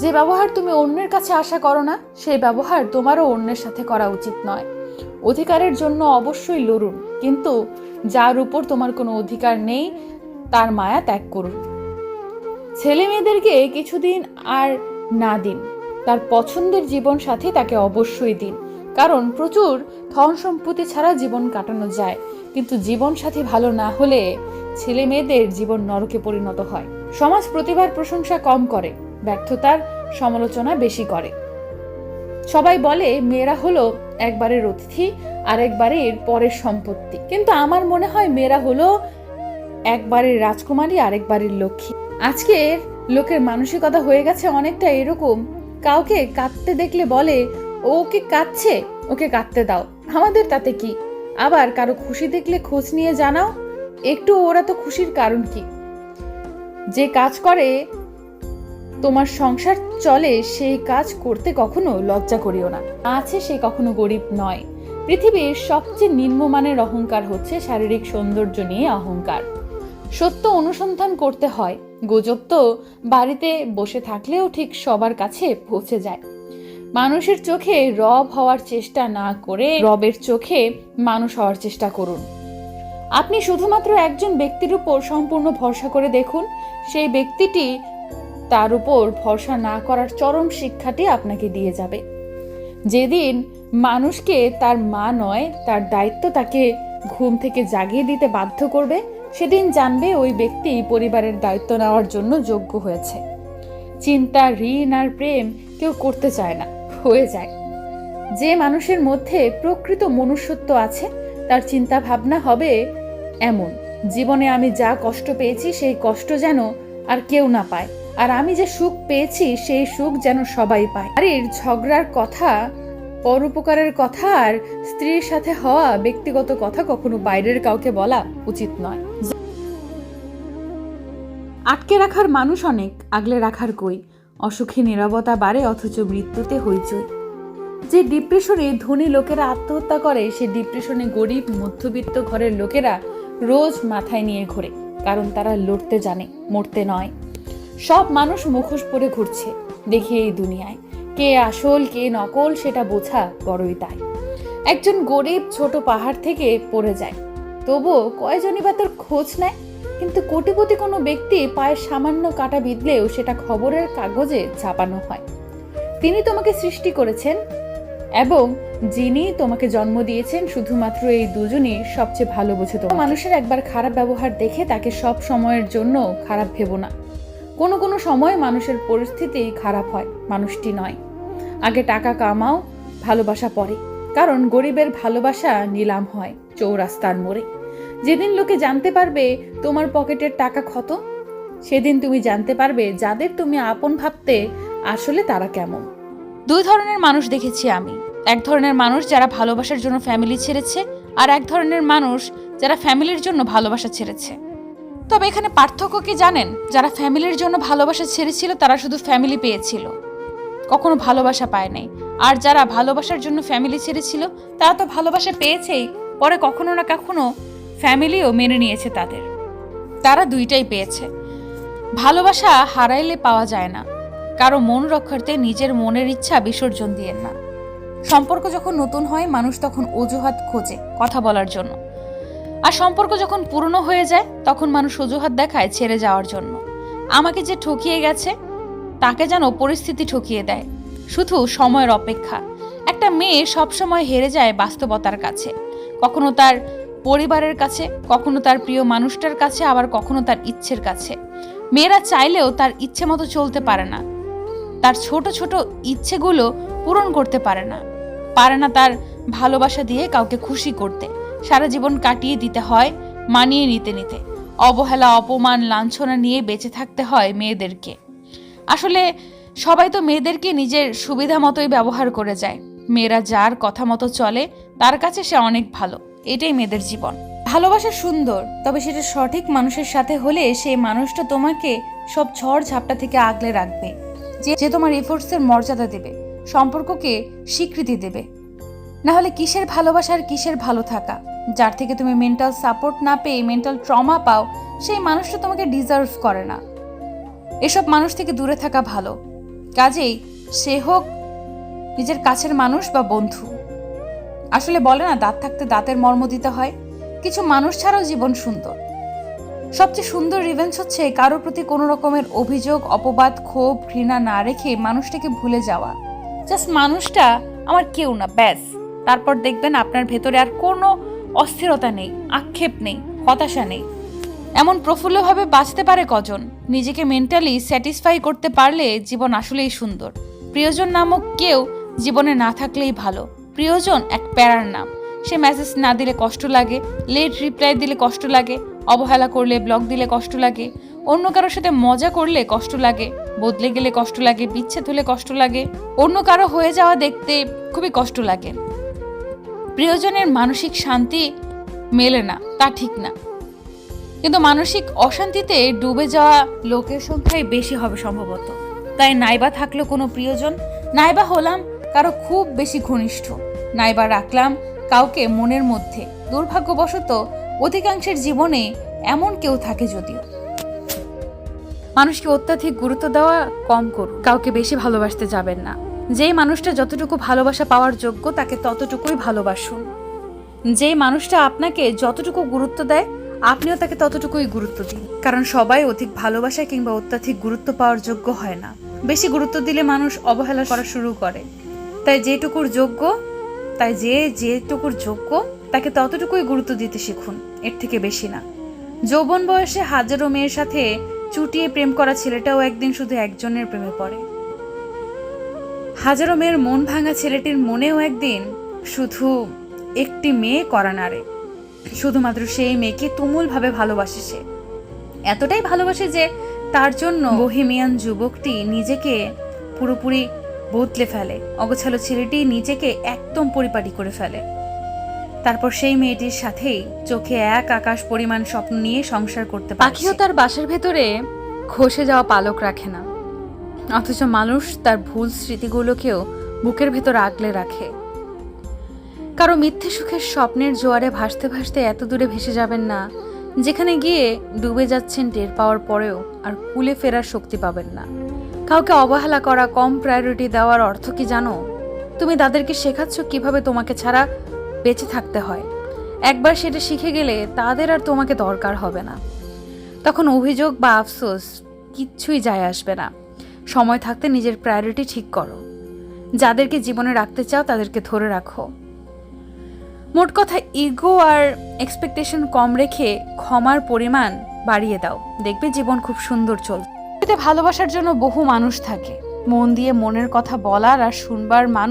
যে ব্যবহার তুমি অন্যের কাছে আশা করো না, সেই ব্যবহার তোমারও অন্যের সাথে করা উচিত নয়। অধিকারের জন্য অবশ্যই লড়ুন, কিন্তু যার উপর তোমার কোনো অধিকার নেই, তার মায়া ত্যাগ করুন। ছেলে মেয়েদেরকে কিছুদিন আর না দিন, তার পছন্দের জীবন সাথী তাকে অবশ্যই দিন, কারণ প্রচুর ধন সম্পত্তি ছাড়া জীবন কাটানো যায়, কিন্তু জীবন সাথী ভালো না হলে ছেলে মেয়েদের জীবন নরকে পরিণত হয়। সমাজ প্রতিভার প্রশংসা কম করে। ব্যর্থতার সমালোচনা বেশি করে। সবাই বলে, মেয়েরা হলো একবারের অতিথি আর একবারের পরের সম্পত্তি। কিন্তু আমার মনে হয় মেয়েরা হলো একবারের রাজকুমারী, আরেকবারের লক্ষ্মী। আজকের লোকের মানসিকতা হয়ে গেছে অনেকটা এরকম। কাউকে কাঁদতে দেখলে বলে, ও ওকে কাঁদছে, ওকে কাঁদতে দাও। আমাদের তাতে কি? আবার কারও খুশি দেখলে খোঁজ নিয়ে জানাও, একটু ওরা তো খুশির কারণ কি? যে কাজ করে তোমার সংসার চলে, সেই কাজ করতে কখনো লজ্জা করিও না। আছে সে কখনো গরিব নয়। পৃথিবীর সবচেয়ে নিম্নমানের অহংকার হচ্ছে শারীরিক সৌন্দর্য নিয়ে অহংকার। সত্য অনুসন্ধান করতে হয়। গুজব তো বাড়িতে বসে থাকলেও ঠিক সবার কাছে পৌঁছে যায়। মানুষের চোখে রব হওয়ার চেষ্টা না করে রবের চোখে মানুষ হওয়ার চেষ্টা করুন। আপনি শুধুমাত্র একজন ব্যক্তির উপর সম্পূর্ণ ভরসা করে দেখুন, সেই ব্যক্তিটি তার উপর ভরসা না করার চরম শিক্ষাটি আপনাকে দিয়ে যাবে। যেদিন মানুষকে তার মা নয়, তার দায়িত্ব তাকে ঘুম থেকে জাগিয়ে দিতে বাধ্য করবে, সেদিন জানবে ওই ব্যক্তি পরিবারের দায়িত্ব নেওয়ার জন্য যোগ্য হয়েছে। চিন্তা, ঋণ আর প্রেম কেউ করতে চায় না, হয়ে যায়। যে মানুষের মধ্যে প্রকৃত মনুষ্যত্ব আছে, তার চিন্তা ভাবনা হবে এমন। জীবনে আমি যা কষ্ট পেয়েছি, সেই কষ্ট যেন আর কেউ না পায়। আর আমি যে সুখ পেয়েছি, সেই সুখ যেন সবাই পায়। বাড়ির ঝগড়ার কথা, পরোপকারের কথা আর স্ত্রীর সাথে হওয়া ব্যক্তিগত কথা কখনো বাইরের কাউকে বলা উচিত নয়। আটকে রাখার মানুষ অনেক, আগলে রাখার কই? অসুখী নিরবতা বাড়ে, অথচ মৃত্যুতে হইচই। যে ডিপ্রেশনে ধনী লোকেরা আত্মহত্যা করে, সে ডিপ্রেশনে গরিব, মধ্যবিত্ত ঘরের লোকেরা রোজ মাথায় নিয়ে ঘোরে, কারণ তারা লড়তে জানে, মরতে নয়। সব মানুষ মুখোশ পরে ঘুরছে। দেখি এই দুনিয়ায়। কে আসল, কে নকল, সেটা বোঝা বড়ই তাই। একজন গরিব ছোট পাহাড় থেকে পড়ে যায়। তবুও কয়জনই বা তোর খোঁজ নেয়? কিন্তু কোটিপতি কোনো ব্যক্তি পায়ের সামান্য কাটা বিঁধলেও সেটা খবরের কাগজে ছাপানো হয়। তিনি তোমাকে সৃষ্টি করেছেন এবং যিনি তোমাকে জন্ম দিয়েছেন, শুধুমাত্র এই দুজনই সবচেয়ে ভালো বোঝে তো মানুষের একবার খারাপ ব্যবহার দেখে তাকে সব সময়ের জন্য খারাপ ভেবো না। কোনো কোনো সময় মানুষের পরিস্থিতি খারাপ হয়, মানুষটি নয়। আগে টাকা কামাও, ভালোবাসা পরে কারণ গরিবের ভালোবাসা নিলাম হয় চৌরাস্তার মোড়ে। যেদিন লোকে জানতে পারবে তোমার পকেটের টাকা ক্ষত, সেদিন তুমি জানতে পারবে যাদের তুমি আপন ভাবতে আসলে তারা কেমন। দুই ধরনের মানুষ দেখেছি আমি। এক ধরনের মানুষ যারা ভালোবাসার জন্য ফ্যামিলি ছেড়েছে, আর এক ধরনের মানুষ যারা ফ্যামিলির জন্য ভালোবাসা ছেড়েছে। তবে এখানে পার্থক্য কি জানেন? যারা ফ্যামিলির জন্য ভালোবাসা ছেড়েছিল, তারা শুধু ফ্যামিলি পেয়েছিল। কখনো ভালোবাসা পায় নাই। আর যারা ভালোবাসার জন্য ফ্যামিলি ছেড়েছিল, তারা তো ভালোবাসা পেয়েছেই। পরে কখনো না কখনো ফ্যামিলিও মেনে নিয়েছে তাদের। তারা দুইটাই পেয়েছে। ভালোবাসা হারাইলে পাওয়া যায় না। কারও মন রক্ষার্থে নিজের মনের ইচ্ছা বিসর্জন দিয়েন না। সম্পর্ক যখন নতুন হয়, মানুষ তখন অজুহাত খোঁজে কথা বলার জন্য। আর সম্পর্ক যখন পুরনো হয়ে যায়, তখন মানুষ অজুহাত দেখায় ছেড়ে যাওয়ার জন্য। আমাকে যে ঠকিয়ে গেছে, তাকে যেন পরিস্থিতি ঠকিয়ে দেয়। শুধু সময়ের অপেক্ষা। একটা মেয়ে সবসময় হেরে যায় বাস্তবতার কাছে। কখনো তার পরিবারের কাছে, কখনো তার প্রিয় মানুষটার কাছে, আবার কখনো তার ইচ্ছের কাছে। মেয়েরা চাইলেও তার ইচ্ছে মতো চলতে পারে না। তার ছোট ছোট ইচ্ছেগুলো পূরণ করতে পারে না। পারে না তার ভালোবাসা দিয়ে কাউকে খুশি করতে। সারা জীবন কাটিয়ে দিতে হয়, মানিয়ে নিতে নিতে। অবহেলা, অপমান, লাঞ্ছনা নিয়ে বেঁচে থাকতে হয় মেয়েদেরকে। আসলে সবাই তো মেয়েদেরকে নিজের সুবিধা মতোই ব্যবহার করে যায়। মেয়েরা যার কথা মতো চলে, তার কাছে সে অনেক ভালো। এটাই মেয়েদের জীবন। ভালোবাসা সুন্দর, তবে সেটা সঠিক মানুষের সাথে হলে সেই মানুষটা তোমাকে সব ঝড় ঝাপটা থেকে আগলে রাখবে। যে তোমার এফোর্টসের মর্যাদা দেবে, সম্পর্ককে স্বীকৃতি দেবে। না হলে কিসের ভালোবাসার কিসের ভালো থাকা? যার থেকে তুমি মেন্টাল সাপোর্ট না পেয়ে মেন্টাল ট্রমা পাও, সেই মানুষটা তোমাকে ডিজার্ভ করে না। এসব মানুষ থেকে দূরে থাকা ভালো। কাজেই সে হোক নিজের কাছের মানুষ বা বন্ধু। আসলে বলে না, দাঁত থাকতে দাঁতের মর্ম দিতে হয়। কিছু মানুষ ছাড়াও জীবন সুন্দর। সবচেয়ে সুন্দর রিভেঞ্জ হচ্ছে কারোর প্রতি কোনো রকমের অভিযোগ, অপবাদ, ক্ষোভ, ঘৃণা না রেখে মানুষটাকে ভুলে যাওয়া। জাস্ট মানুষটা আমার কেউ না, ব্যাস। তারপর দেখবেন আপনার ভেতরে আর কোনো অস্থিরতা নেই, আক্ষেপ নেই, হতাশা নেই। এমন প্রফুল্লভাবে বাঁচতে পারে কজন? নিজেকে মেন্টালি স্যাটিসফাই করতে পারলে জীবন আসলেই সুন্দর। প্রিয়জন নামক কেউ জীবনে না থাকলেই ভালো। প্রিয়জন এক প্যারার নাম। সে মেসেজ না দিলে কষ্ট লাগে লেট রিপ্লাই দিলে কষ্ট লাগে, অবহেলা করলে ব্লক দিলে কষ্ট লাগে, অন্য কারোর সাথে মজা করলে কষ্ট লাগে, বদলে গেলে কষ্ট লাগে, বিচ্ছেদ হলে কষ্ট লাগে, অন্য কারও হয়ে যাওয়া দেখতে খুবই কষ্ট লাগে। প্রিয়জনের মানসিক শান্তি মেলে না, তা ঠিক না। কিন্তু মানসিক অশান্তিতে ডুবে যাওয়া লোকের সংখ্যাই বেশি হবে সম্ভবত। তাই নাইবা থাকল কোনো প্রিয়জন, নাইবা হলাম কারও খুব বেশি ঘনিষ্ঠ। নাইবা রাখলাম কাউকে মনের মধ্যে। দুর্ভাগ্যবশত অধিকাংশের জীবনে এমন কেউ থাকে যদিও। মানুষকে অত্যাধিক গুরুত্ব দেওয়া কম করুন। কাউকে বেশি ভালোবাসতে যাবেন না। যেই মানুষটা যতটুকু ভালোবাসা পাওয়ার যোগ্য, তাকে ততটুকুই ভালোবাসুন। যেই মানুষটা আপনাকে যতটুকু গুরুত্ব দেয়, আপনিও তাকে ততটুকুই গুরুত্ব দিন। কারণ সবাই অধিক ভালোবাসা কিংবা অত্যাধিক গুরুত্ব পাওয়ার যোগ্য হয় না। বেশি গুরুত্ব দিলে মানুষ অবহেলা করা শুরু করে। তাই যেটুকুর যোগ্য, তাই যে যেটুকুর যোগ্য, তাকে ততটুকুই গুরুত্ব দিতে শিখুন। এর থেকে বেশি না। যৌবন বয়সে হাজারো মেয়ের সাথে চুটিয়ে প্রেম করা ছেলেটাও একদিন শুধু একজনের প্রেমে পড়ে। হাজারো মেয়ের মন ভাঙা ছেলেটির মনেও একদিন শুধু একটি মেয়ে করা নাড়ে। শুধুমাত্র সেই মেয়েকে তুমুলভাবে ভালোবাসে সে। এতটাই ভালোবাসে যে তার জন্য বহিমিয়ান যুবকটি নিজেকে পুরোপুরি বদলে ফেলে। অগোছালো ছেলেটি নিজেকে একদম পরিপাটি করে ফেলে। তারপর সেই মেয়েটির সাথেই চোখে এক আকাশ পরিমাণ স্বপ্ন নিয়ে সংসার করতে পাখিও তার বাসার ভেতরে খসে যাওয়া পালক রাখে না। অথচ মানুষ তার ভুল স্মৃতিগুলোকেও বুকের ভেতর আগলে রাখে। কারও মিথ্যে সুখের স্বপ্নের জোয়ারে ভাসতে ভাসতে এত দূরে ভেসে যাবেন না, যেখানে গিয়ে ডুবে যাচ্ছেন টের পাওয়ার পরেও আর কুলে ফেরার শক্তি পাবেন না। কাউকে অবহেলা করা, কম প্রায়োরিটি দেওয়ার অর্থ কি জানো? তুমি তাদেরকে শেখাচ্ছ কীভাবে তোমাকে ছাড়া বেঁচে থাকতে হয়। একবার সেটা শিখে গেলে তাদের আর তোমাকে দরকার হবে না। তখন অভিযোগ বা আফসোস কিচ্ছুই যায় আসবে না। সময় থাকতে নিজের প্রায়োরিটি ঠিক করো। যাদেরকে জীবনে রাখতে চাও তাদেরকে ধরে রাখো। মোট কথা ইগো আর এক্সপেকটেশন কম রেখে ক্ষমার পরিমাণ বাড়িয়ে দাও। দেখবে জীবন খুব সুন্দর চলছে। এতে ভালোবাসার জন্য বহু মানুষ থাকে। মন দিয়ে মনের কথা বলার আর শুনবার মানুষ